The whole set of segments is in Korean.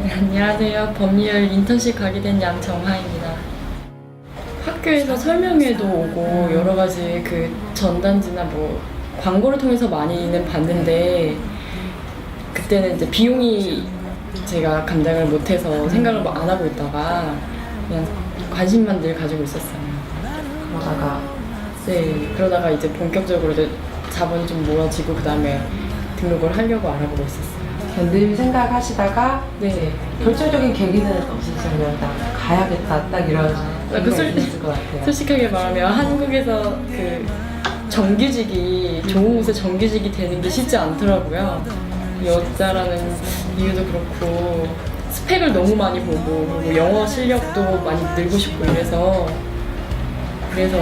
네, 안녕하세요. 법률 인턴십 가게 된 양정화입니다. 학교에서 설명회도 오고 여러 가지 그 전단지나 뭐 광고를 통해서 많이는 봤는데 그때는 이제 비용이 제가 감당을 못해서 생각을 뭐안 하고 있다가 그냥 관심만 늘 가지고 있었어요. 그러다가 네, 그러다가 이제 본격적으로 이제 자본이 좀 모아지고 그 다음에 등록을 하려고 알아보고 있었어요. 늘 생각하시다가 네. 결정적인 계기는 없으시면 나 가야겠다 딱 이런 그 생각이 솔- 드실 것 같아요. 솔직하게 말하면 한국에서 그 정규직이 좋은 곳에 정규직이 되는 게 쉽지 않더라고요. 여자라는 이유도 그렇고 스펙을 너무 많이 보고 그리고 영어 실력도 많이 늘고 싶고 이래서 그래서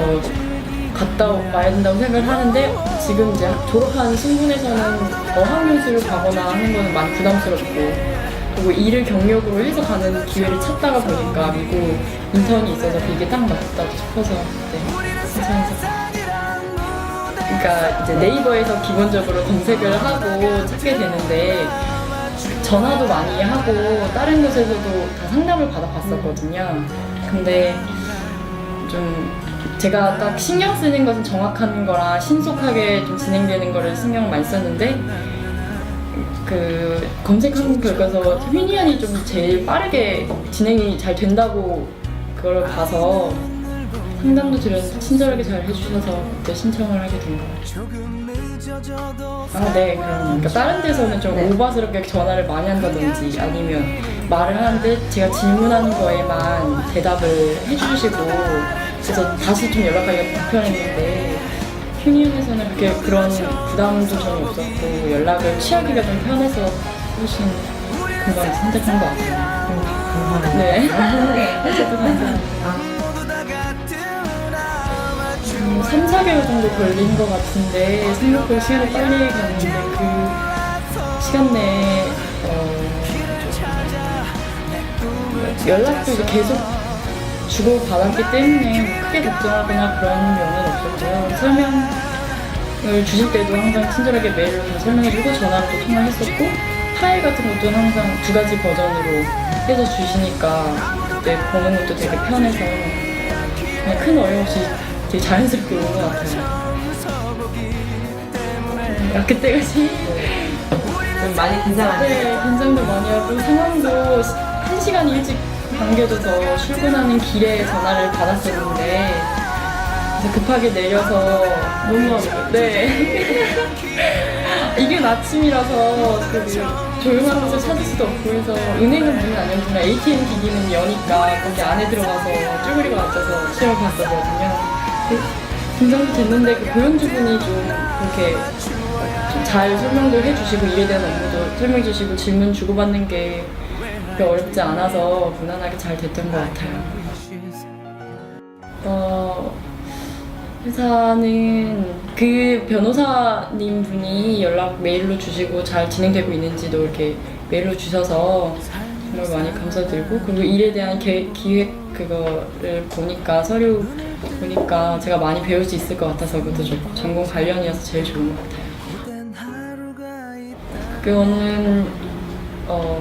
갔다 와야 된다고 생각을 하는데 지금 이제 졸업한 신분에서는 어학연수를 가거나 하는 거는 많이 부담스럽고 그리고 일을 경력으로 해서 가는 기회를 찾다가 보니까 미국 인턴이 있어서 이게 딱 맞다 싶어서 네, 신청해서 그러니까 이제 네이버에서 기본적으로 검색을 하고 찾게 되는데 전화도 많이 하고 다른 곳에서도 다 상담을 받아봤었거든요. 근데 좀 제가 딱 신경 쓰는 것은 정확한 거라 신속하게 좀 진행되는 거를 신경을 많이 썼는데 그 검색한 결과에서 휘니안이 좀 제일 빠르게 진행이 잘 된다고 그걸 봐서 상담도 드렸는데 친절하게 잘 해주셔서 그때 신청을 하게 된 거예요. 아, 네, 그럼. 그러니까 다른 데서는 좀 네. 오바스럽게 전화를 많이 한다든지 아니면 말을 하는데 제가 질문하는 거에만 대답을 해주시고 그래서 다시 좀 연락하기가 불편했는데 휴니언에서는 그렇게 그런 부담도 전혀 없었고 연락을 취하기가 좀 편해서 훨씬 금방 선택한 것 같아요. 감사합니다. 네. 어쨌든 감사합니다. 음, 3, 4개월 정도 걸린 것 같은데 생각보다 시간이 빨리 갔는데 그 시간 내에 어, 좀 연락도 계속 주고받았기 때문에 크게 걱정하거나 그런 면은 없었고요. 설명을 주실 때도 항상 친절하게 메일로 다 설명해주고 전화로 또 통화했었고 파일 같은 것도 항상 두 가지 버전으로 해서 주시니까 그때 보는 것도 되게 편해서 큰 어려움 없이 되게 자연스럽게 오는 것 같아요. 아, 그때까지 좀 많이 긴장하네요. 네, 긴장도 많이 하고 상황도 한 시간 일찍 당겨져서 출근하는 길에 전화를 받았었는데 그래서 급하게 내려서 너무 어려워요. 네. 이게 아침이라서 그 조용한 곳을 찾을 수도 없고 해서 은행은 문을 안 열지만 ATM 기기는 여니까 거기 안에 들어가서 쭈그리고 앉아서 시험을 봤었거든요. 그 긴장도 됐는데 그 고용주분이 좀 그렇게 좀잘 설명도 해주시고 일에 대한 업무도 설명해 주시고 질문 주고받는 게 그렇게 어렵지 않아서 무난하게 잘 됐던 것 같아요. 어, 회사는 그 변호사님 분이 연락 메일로 주시고 잘 진행되고 있는지도 이렇게 메일로 주셔서 정말 많이 감사드리고 그리고 일에 대한 계, 기획 그거를 보니까 서류 보니까 제가 많이 배울 수 있을 것 같아서 그것도 좋고 전공 관련이어서 제일 좋은 것 같아요. 그거는 어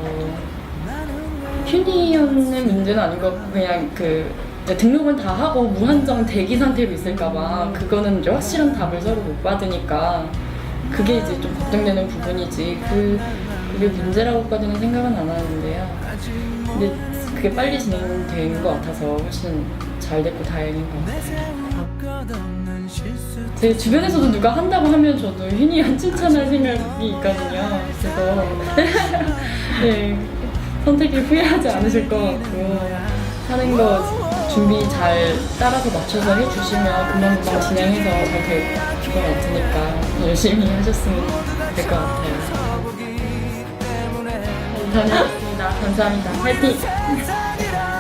휴니언의 문제는 아닌 것 같고 그냥 그 등록은 다 하고 무한정 대기 상태로 있을까봐 그거는 이제 확실한 답을 서로 못 받으니까 그게 이제 좀 걱정되는 부분이지 그 그게 문제라고까지는 생각은 안 하는데요. 근데 그게 빨리 진행된 것 같아서 훨씬 잘 됐고 다행인 것 같아요. 제 주변에서도 누가 한다고 하면 저도 휴니언 칭찬할 생각이 있거든요. 그래서 네, 선택이 후회하지 않으실 것 같고 하는 거 준비 잘 따라서 맞춰서 해주시면 금방금방 진행해서 잘 될 것 같으니까 열심히 하셨으면 될 것 같아요. 네, 다녀왔습니다. 감사합니다. 화이팅!